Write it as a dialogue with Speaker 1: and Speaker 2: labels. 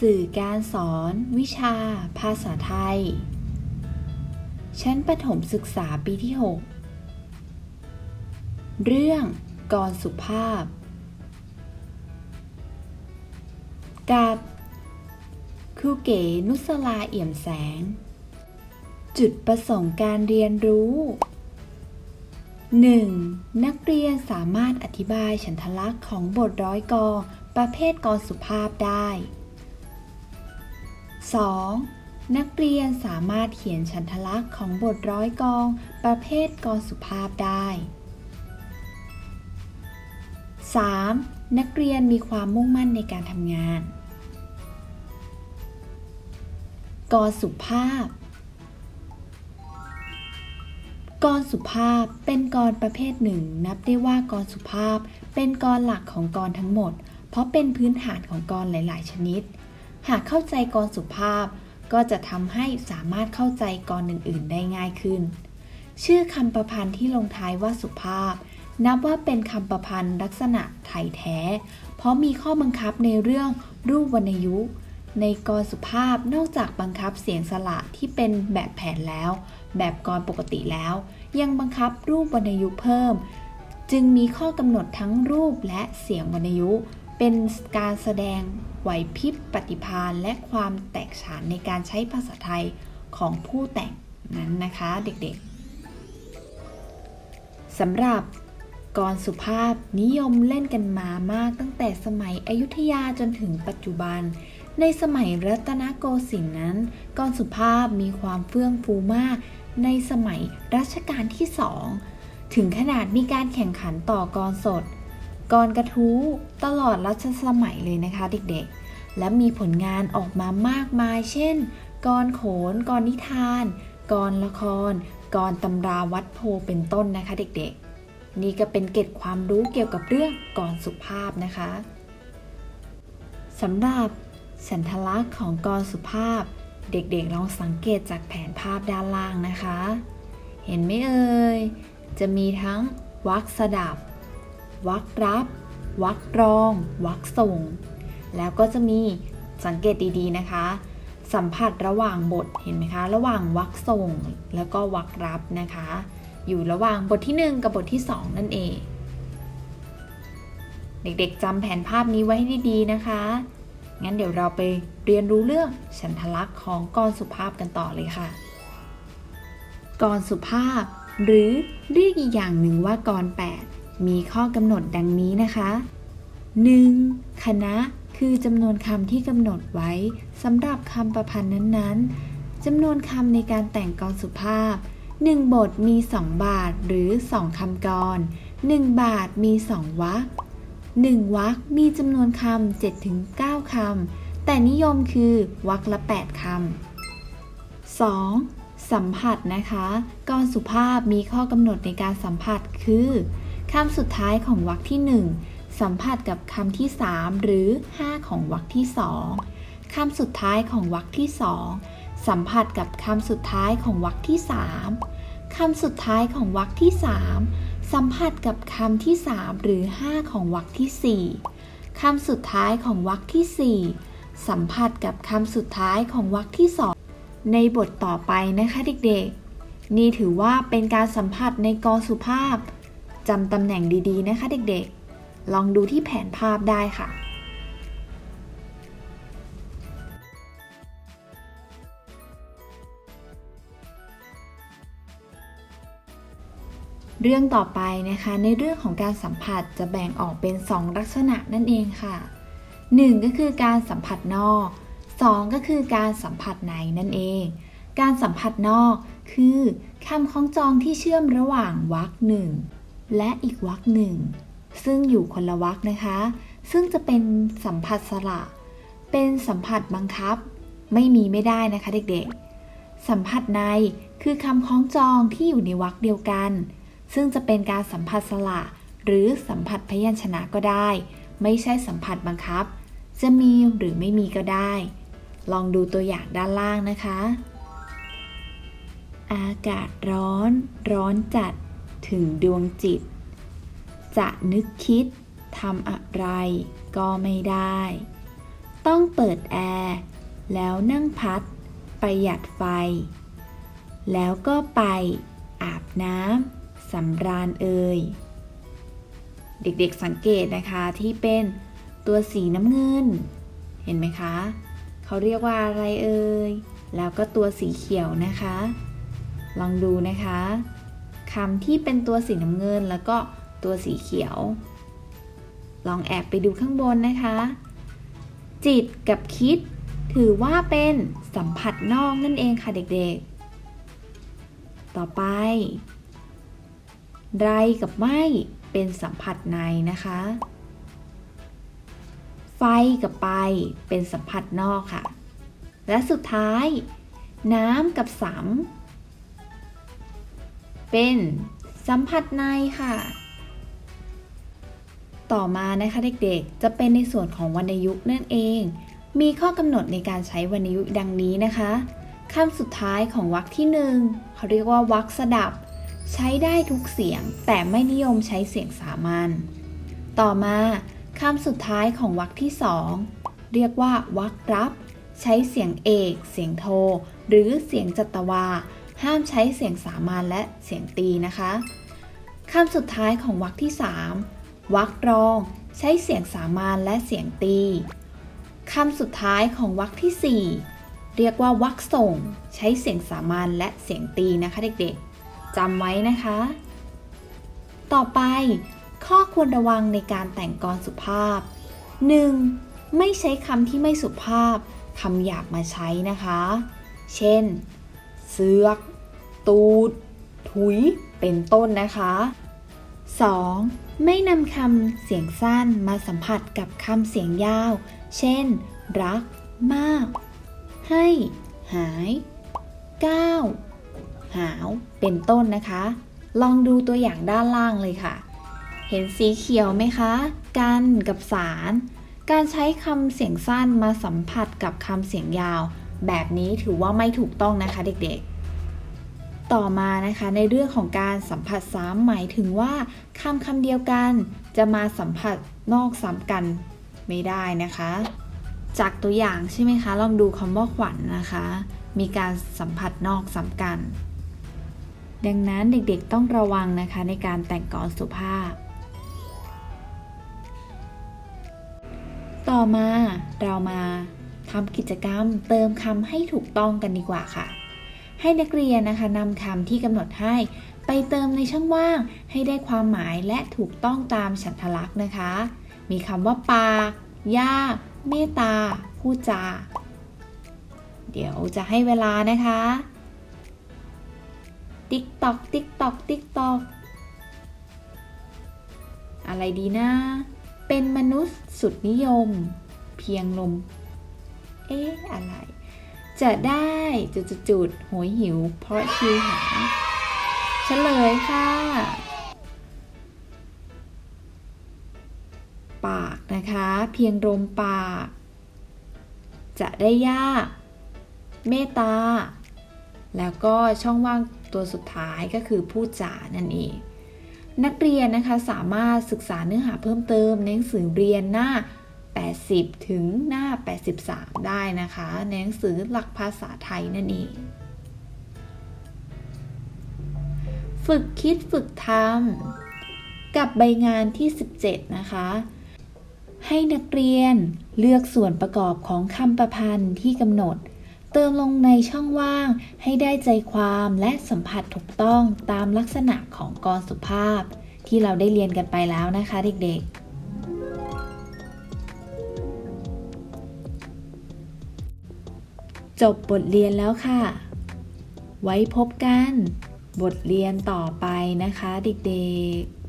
Speaker 1: สื่อการสอน วิชา ภาษาไทย ชั้นประถมศึกษาปีที่ 6 เรื่องกรสุภาพ กับครูเก๋นุสลาเอี่ยมแสง จุดประสงค์การเรียนรู้ 1. นักเรียนสามารถอธิบายฉันทลักษณ์ของบทร้อยกรประเภทกรสุภาพได้ 2. นักเรียนสามารถเขียนฉันทลักษณ์ของบทร้อยกอง ประเภทกรสุภาพได้ 3. นักเรียนมีความมุ่งมั่นในการทำงาน กรสุภาพ กรสุภาพเป็นกรประเภทหนึ่ง นับได้ว่ากรสุภาพ เป็นกรหลักของกรทั้งหมด เพราะเป็นพื้นฐานของกรหลาย ๆ ชนิด หากเข้าใจกรสุภาพ ก็จะทำให้สามารถเข้าใจกรอื่น ๆ ได้ง่ายขึ้น ชื่อคำประพันธ์ที่ลงท้ายว่าสุภาพ นับว่าเป็นคำประพันธ์ลักษณะไทยแท้ เพราะมีข้อบังคับในเรื่องรูปวรรณยุกในกรสุภาพนอกจากบังคับเสียงสระที่เป็นแบบแผนแล้ว แบบกรปกติแล้ว ยังบังคับรูปวรรณยุกเพิ่ม จึงมีข้อกำหนดทั้งรูปและเสียงวรรณยุก เป็นการแสดงไหวพริบปฏิภาณและความแตกฉานในการใช้ภาษาไทยของผู้แต่งนั้นนะคะเด็กๆสำหรับกรสุภาพนิยมเล่นกันมามากตั้งแต่สมัยอยุธยาจนถึงปัจจุบัน ในสมัยรัตนโกสินทร์นั้นกรสุภาพมีความเฟื่องฟูมาก ในสมัยรัชกาลที่สองถึงขนาดมีการแข่งขันต่อกรสด กรกระทู้ตลอดรัชสมัยเลยนะคะเด็กๆ และมีผลงานออกมามากมาย เช่นกรโขนกรนิทาน กรละคร กรตำราวัดโพเป็นต้นนะคะเด็กๆ นี่ก็เป็นเกร็ดความรู้เกี่ยวกับเรื่องกรสุภาพนะคะสำหรับสันทลักษณ์ของกรสุภาพ เด็กๆลองสังเกตจากแผนภาพด้านล่างนะคะ เห็นไหมเอ่ย จะมีทั้งวรรคสดับ วรรครับวรรครองวรรคส่ง แล้วก็จะมีสังเกตดีๆนะคะ สัมผัสระหว่างบทเห็นไหมคะ ระหว่างวรรคส่ง แล้วก็วรรครับนะคะ อยู่ระหว่างบทที่ 1 กับบทที่ 2 นั่นเอง เด็กๆจำแผนภาพนี้ไว้ให้ดีๆนะคะ งั้นเดี๋ยวเราไปเรียนรู้เรื่องฉันทลักษณ์ของกรสุภาพกันต่อเลยค่ะกรสุภาพ หรือเรียกอีกอย่างหนึ่งว่ากร8 มีข้อกำหนดดังนี้นะคะ 1. คณะคือจำนวนคำที่กำหนดไว้สำหรับคำประพันธ์นั้นๆจำนวนคำในการแต่งกรสุภาพ 1 บทมี 2 บาทหรือ 2คำกร 1 บาทมี 2 วรรค 1 วรรคมีจำนวนคำ7ถึง9คำ แต่นิยมคือวรรคละ 8คำ 2. สัมผัสนะคะกรสุภาพมีข้อกำหนดในการสัมผัสคือ คำสุดท้ายของวรรคที่ 1 สัมผัสกับคำที่ 3 หรือ 5 ของวรรคที่ 2 คำสุดท้ายของวรรคที่ 2 สัมผัสกับคำสุดท้ายของวรรคที่ 3 คำสุดท้ายของวรรคที่ 3 สัมผัสกับคำที่ 3 หรือ 5 ของวรรคที่ 4 คำสุดท้ายของวรรคที่ 4 สัมผัสกับคำสุดท้ายของวรรคที่ 2 ในบทต่อไปนะคะเด็กๆ นี่ถือว่าเป็นการสัมผัสในกรสุภาพ จำตำแหน่งดีๆนะคะเด็กๆ ลองดูที่แผนภาพได้ค่ะ เรื่องต่อไปนะคะ ในเรื่องของการสัมผัสจะแบ่งออกเป็น 2 ลักษณะนั่นเองค่ะ 1 ก็คือการสัมผัสนอก 2 ก็คือการสัมผัสในนั่นเอง การสัมผัสนอกคือคำคล้องจองที่เชื่อมระหว่างวรรคหนึ่ง และอีกวรรคหนึ่ง ซึ่งอยู่คนละวรรคนะคะ ซึ่งจะเป็นสัมผัสสระเป็นสัมผัสบังคับ ไม่มีไม่ได้นะคะเด็กๆ สัมผัสในคือคำคล้องจองที่อยู่ในวรรคเดียวกัน ซึ่งจะเป็นการสัมผัสสระหรือสัมผัสพยัญชนะก็ได้ ไม่ใช่สัมผัสบังคับ จะมีหรือไม่มีก็ได้ ลองดูตัวอย่างด้านล่างนะคะ อากาศร้อน ร้อนจัด ถึงดวงจิต จะนึกคิดทำอะไรก็ไม่ได้ ต้องเปิดแอร์แล้วนั่งพัดประหยัดไฟ แล้วก็ไปอาบน้ำสำราญเอ่ยเด็กๆสังเกตนะคะที่เป็นตัวสีน้ำเงิน เห็นไหมคะ เขาเรียกว่าอะไรเอ่ยแล้วก็ตัวสีเขียวนะคะ ลองดูนะคะ คำที่เป็นตัวสีน้ำเงิน แล้วก็ตัวสีเขียว ลองแอบไปดูข้างบนนะคะ จิตกับคิด ถือว่าเป็นสัมผัสนอกนั่นเองค่ะเด็กๆ ต่อไป ไรกับไม่เป็นสัมผัสในนะคะ ไฟกับไปเป็นสัมผัสนอกค่ะ และสุดท้าย น้ำกับสำ เป็นสัมผัสในค่ะ ต่อมานะคะเด็กๆ จะเป็นในส่วนของวรรณยุกต์นั่นเอง มีข้อกำหนดในการใช้วรรณยุกต์ดังนี้นะคะคำสุดท้ายของวรรคที่หนึ่งเขาเรียกว่าวรรคสดับ ใช้ได้ทุกเสียงแต่ไม่นิยมใช้เสียงสามัญต่อมาคำสุดท้ายของวรรคที่สองเรียกว่าวรรครับ ใช้เสียงเอก เสียงโท หรือเสียงจัตวา ห้ามใช้เสียงสามัญและเสียงตีนะคะคำสุดท้ายของวรรคที่สามวรรครอง ใช้เสียงสามัญและเสียงตีคำสุดท้ายของวรรคที่สี่เรียกว่าวรรคส่ง ใช้เสียงสามัญและเสียงตีนะคะเด็กๆจำไว้นะคะ ต่อไป ข้อควรระวังในการแต่งกรสุภาพ 1. ไม่ใช้คำที่ไม่สุภาพคำหยาบมาใช้นะคะ เช่น เสือก ตูด ถุย เป็นต้นนะคะ 2. ไม่นำคำเสียงสั้นมาสัมผัสกับคำเสียงยาว เช่น รัก มาก ให้ หายก้าวหาว เป็นต้นนะคะ ลองดูตัวอย่างด้านล่างเลยค่ะ เห็นสีเขียวไหมคะ กันกับสาร การใช้คำเสียงสั้นมาสัมผัสกับคำเสียงยาว แบบนี้ถือว่าไม่ถูกต้องนะคะเด็กๆ ต่อมานะคะในเรื่องของการสัมผัสซ้ำหมายถึงว่าคำคำเดียวกัน จะมาสัมผัสนอกซ้ำกันไม่ได้นะคะ จากตัวอย่างใช่ไหมคะ ลองดูคำว่าขวัญนนะคะ มีการสัมผัสนอกซ้ำกัน ดังนั้นเด็กๆต้องระวังนะคะในการแต่งกลสุภาพ ต่อมาเรามาทำกิจกรรมเติมคำให้ถูกต้องกันดีกว่าค่ะ ให้นักเรียนนะคะนำคำที่กำหนดให้ ไปเติมในช่องว่างให้ได้ความหมายและถูกต้องตามฉันทลักษณ์นะคะ มีคำว่าปากยากเมตตาพูดจา เดี๋ยวจะให้เวลานะคะ ติ๊กตอก ติ๊กตอก ติ๊กตอก อะไรดีนะ เป็นมนุษย์สุดนิยม เพียงลม เอ๊ะ อะไร จะได้จุดจุดๆโหยหิว เพราะชิวหาเฉลยค่ะ ปากนะคะ เพียงลมปาก จะได้ยากเมตตา แล้วก็ช่องว่างตัวสุดท้ายก็คือพูดจานั่นเอง นักเรียนนะคะสามารถศึกษาเนื้อหาเพิ่มเติมในหนังสือเรียนหน้า 80 ถึงหน้า 83 ได้นะคะ ในหนังสือหลักภาษาไทยนั่นเอง ฝึกคิดฝึกทำกับใบงานที่ 17 นะคะ ให้นักเรียนเลือกส่วนประกอบของคำประพันธ์ที่กำหนด เติมลงในช่องว่างให้ได้ใจความและสัมผัสถูกต้องตามลักษณะของกรสุภาพ ที่เราได้เรียนกันไปแล้วนะคะเด็กๆ จบบทเรียนแล้วค่ะ ไว้พบกัน บทเรียนต่อไปนะคะเด็กๆ